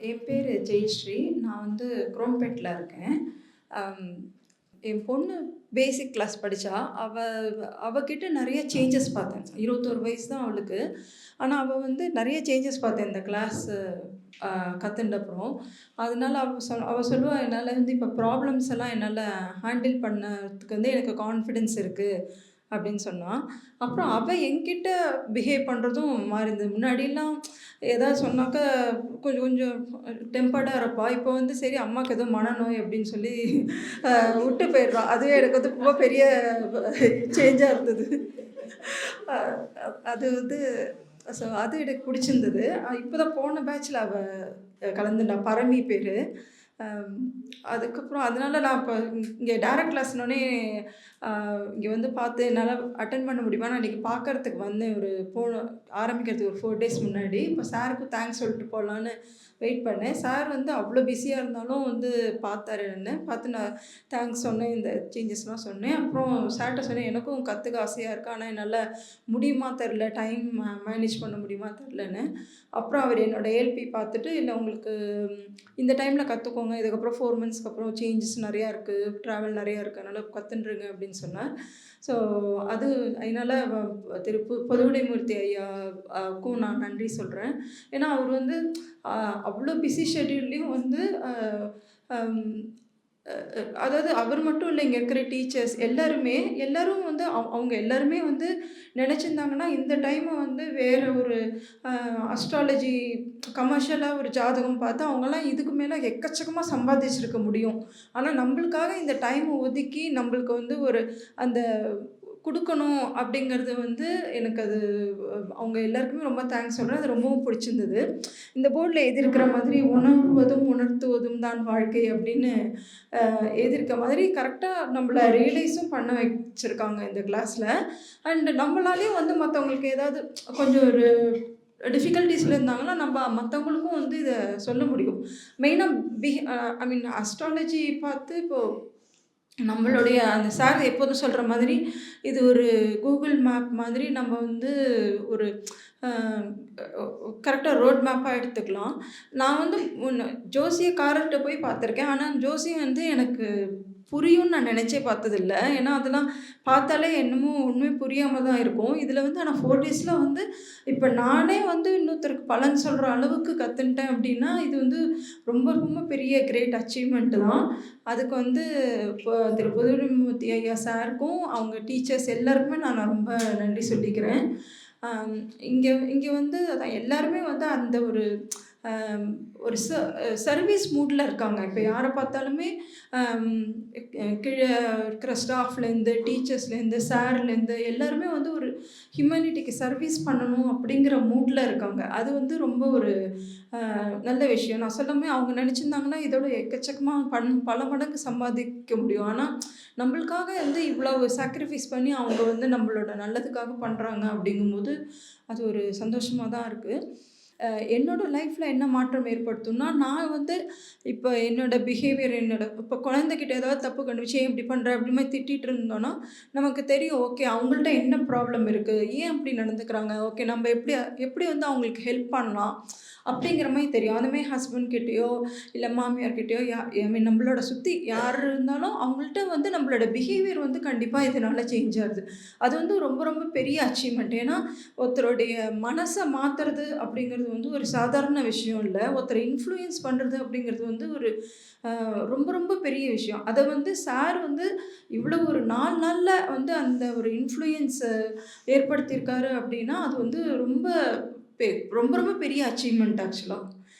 என் பேர் ஜெயஸ்ரீ. நான் வந்து குரோம்பேட்டில் இருக்கேன். என் பொண்ணு பேசிக் கிளாஸ் படித்தா அவ அவகிட்ட நிறைய சேஞ்சஸ் பார்த்தேன். இருபத்தோரு வயசு தான் அவளுக்கு. ஆனால் அவள் வந்து நிறைய சேஞ்சஸ் பார்த்தேன் இந்த கிளாஸ் கற்றுண்டப்புறம் அதனால அவள் சொல் அவள் சொல்லுவாள் என்னால் வந்து இப்போ ப்ராப்ளம்ஸ் எல்லாம் என்னால் ஹேண்டில் பண்ணதுக்கு வந்து எனக்கு கான்ஃபிடென்ஸ் இருக்குது அப்படின்னு சொன்னான் அப்புறம் அவள் என்கிட்ட பிஹேவ் பண்ணுறதும் மாறிந்தது முன்னாடிலாம் ஏதாவது சொன்னாக்கா கொஞ்சம் கொஞ்சம் டெம்பர்டாக இருப்பா. இப்போ வந்து சரி அம்மாவுக்கு ஏதோ மனநோய் அப்படின்னு சொல்லி விட்டு போயிடுறான் அதுவே எனக்கு வந்து ரொம்ப பெரிய சேஞ்சாக இருந்தது. அது வந்து ஸோ அது எனக்கு பிடிச்சிருந்தது. இப்போ தான் போன பேட்சில் அவள் கலந்துட்டா. பரமி பேர். அதுக்கப்புறம் அதனால நான் இப்போ இங்கே டேரக்ட் கிளாஸ்னோடனே இங்கே வந்து பார்த்து என்னால் அட்டன் பண்ண முடியுமா நான் இன்றைக்கி பார்க்கறதுக்கு வந்தேன். ஒரு போன ஆரம்பிக்கிறதுக்கு ஒரு ஃபோர் டேஸ் முன்னாடி. இப்போ சாருக்கும் தேங்க்ஸ் சொல்லிட்டு போகலான்னு வெயிட் பண்ணேன். சார் வந்து அவ்வளோ பிஸியாக இருந்தாலும் வந்து பார்த்தாரு என்ன. பார்த்து நான் தேங்க்ஸ் சொன்னேன் இந்த சேஞ்சஸ்லாம் சொன்னேன். அப்புறம் சார்கிட்ட சொன்னேன் எனக்கும் கற்றுக்க ஆசையாக இருக்கு. ஆனால் என்னால் முடியுமா தெரில டைம் மேனேஜ் பண்ண முடியுமா தெரிலன்னு அப்புறம் அவர் என்னோட ஏல்பி பார்த்துட்டு இல்லை உங்களுக்கு இந்த டைமில் கற்றுக்கோங்க இதுக்கப்புறம் ஃபோர் மந்த்ஸ்க்கு அப்புறம் சேஞ்சஸ் நிறையா இருக்குது ட்ராவல் நிறையா இருக்குது அதனால் கற்றுன்றுங்க அப்படின்னு சொன்னார் ஸோ அது அதனால் வ- திரு பு பொதுவுடைமூர்த்தி ஐயாக்கும் நான் நன்றி சொல்கிறேன் ஏன்னா அவர் வந்து அவ்வளோ பிஸி ஷெட்யூல்லையும் வந்து அதாவது அவர் மட்டும் இல்லை இங்கே இருக்கிற டீச்சர்ஸ் எல்லாருமே எல்லாரும் வந்து அவங்க எல்லாருமே வந்து நினச்சிருந்தாங்கன்னா இந்த டைமை வந்து வேறு ஒரு அஸ்ட்ராலஜி கமர்ஷியலாக ஒரு ஜாதகம் பார்த்து அவங்களாம் இதுக்கு மேலே எக்கச்சக்கமாக சம்பாதிச்சிருக்க முடியும். ஆனால் நம்மளுக்காக இந்த டைமை ஒதுக்கி நம்மளுக்கு வந்து ஒரு அந்த கொடுக்கணும் அப்படிங்கிறது வந்து எனக்கு அது அவங்க எல்லாருக்குமே ரொம்ப தேங்க்ஸ் சொல்கிறேன் அது ரொம்பவும் பிடிச்சிருந்தது. இந்த போர்டில் எழுதியிருக்கிற மாதிரி உணர்வதும் உணர்த்துவதும் தான் வாழ்க்கை அப்படின்னு அஹ், எழுதியிருக்க மாதிரி கரெக்டாக நம்மளை ரியலைஸும் பண்ண வச்சுருக்காங்க இந்த கிளாஸில் அண்டு நம்மளாலேயும் வந்து மற்றவங்களுக்கு ஏதாவது கொஞ்சம் ஒரு டிஃபிகல்ட்டிஸில் இருந்தாங்கன்னா நம்ம மற்றவங்களுக்கும் வந்து இதை சொல்ல முடியும். மெயினாக பிஹே ஐ மீன் அஸ்ட்ராலஜி பார்த்து இப்போது நம்மளுடைய அந்த சார் எப்போதும் சொல்கிற மாதிரி இது ஒரு கூகுள் மேப் மாதிரி நம்ம வந்து ஒரு கரெக்டாக ரோட் மேப்பாக எடுத்துக்கலாம். நான் வந்து ஜோசியக்காரர்கிட்ட போய் பார்த்துருக்கேன். ஆனால் ஜோசியம் வந்து எனக்கு புரியும்னு நான் நினச்சே பார்த்ததில்ல. ஏன்னா அதெல்லாம் பார்த்தாலே என்னமோ ஒன்றுமே புரியாமல் தான் இருக்கும். இதில் வந்து ஆனால் ஃபோர் டேஸில் வந்து இப்போ நானே வந்து இன்னொருத்தருக்கு பலன் சொல்கிற அளவுக்கு கற்றுன்ட்டேன் அப்படின்னா இது வந்து ரொம்ப ரொம்ப பெரிய கிரேட் அச்சீவ்மெண்ட்டு தான். அதுக்கு வந்து இப்போ திரு புதுமூர்த்தி ஐயா சாருக்கும் அவங்க டீச்சர்ஸ் எல்லாருக்குமே நான் ரொம்ப நன்றி சொல்லிக்கிறேன். இங்கே இங்கே வந்து அதான் எல்லாருமே வந்து அந்த ஒரு ஒரு ச சர்வீஸ் மூடில் இருக்காங்க. இப்போ யாரை பார்த்தாலுமே கீழே இருக்கிற ஸ்டாஃப்லேருந்து டீச்சர்ஸ்லேருந்து சார்லேருந்து எல்லாருமே வந்து ஒரு ஹியூமனிட்டிக்கு சர்வீஸ் பண்ணணும் அப்படிங்கிற மூடில் இருக்காங்க. அது வந்து ரொம்ப ஒரு நல்ல விஷயம். நான் சொல்லாமே அவங்க நினச்சிருந்தாங்கன்னா இதோட எக்கச்சக்கமாக பண் பல மடங்கு சம்பாதிக்க முடியும். ஆனால் நம்மளுக்காக வந்து இவ்வளோ சாக்ரிஃபைஸ் பண்ணி அவங்க வந்து நம்மளோட நல்லதுக்காக பண்ணுறாங்க அப்படிங்கும்போது அது ஒரு சந்தோஷமாக தான் இருக்குது என்னோட லைஃப்பில் என்ன மாற்றம் ஏற்படுத்தும்னா நான் வந்து இப்போ என்னோடய பிஹேவியர் என்னோட இப்போ குழந்தைகிட்ட ஏதாவது தப்பு கண்டுபிடிச்சு ஏன் இப்படி பண்ணுற அப்படிமே திட்டிகிட்டு இருந்தோன்னா நமக்கு தெரியும் ஓகே அவங்கள்ட்ட என்ன ப்ராப்ளம் இருக்குது ஏன் அப்படி நடந்துக்கிறாங்க? ஓகே நம்ம எப்படி எப்படி வந்து அவங்களுக்கு ஹெல்ப் பண்ணலாம்? அப்படிங்கிற மாதிரி தெரியும். அந்த மாதிரி ஹஸ்பண்ட் கிட்டேயோ இல்லை மாமியார்கிட்டயோ யா ஐ மீன் நம்மளோட சுற்றி யார் இருந்தாலும் அவங்கள்ட்ட வந்து நம்மளோட பிஹேவியர் வந்து கண்டிப்பாக இதனால் சேஞ்ச் ஆகுது. அது வந்து ரொம்ப ரொம்ப பெரிய அச்சீவ்மெண்ட் ஏன்னா ஒருத்தருடைய மனசை மாற்றுறது அப்படிங்கிறது வந்து ஒரு சாதாரண விஷயம் இல்லை. ஒருத்தரை இன்ஃப்ளூயன்ஸ் பண்ணுறது அப்படிங்கிறது வந்து ஒரு ரொம்ப ரொம்ப பெரிய விஷயம். அதை வந்து சார் வந்து இவ்வளோ ஒரு நாலு நாளில் வந்து அந்த ஒரு இன்ஃப்ளூயன்ஸை ஏற்படுத்தியிருக்காரு அப்படின்னா அது வந்து ரொம்ப ரொம்ப ரொம்ப பெரிய அச்சீவ்மெண்ட் ஆக்சுவலாக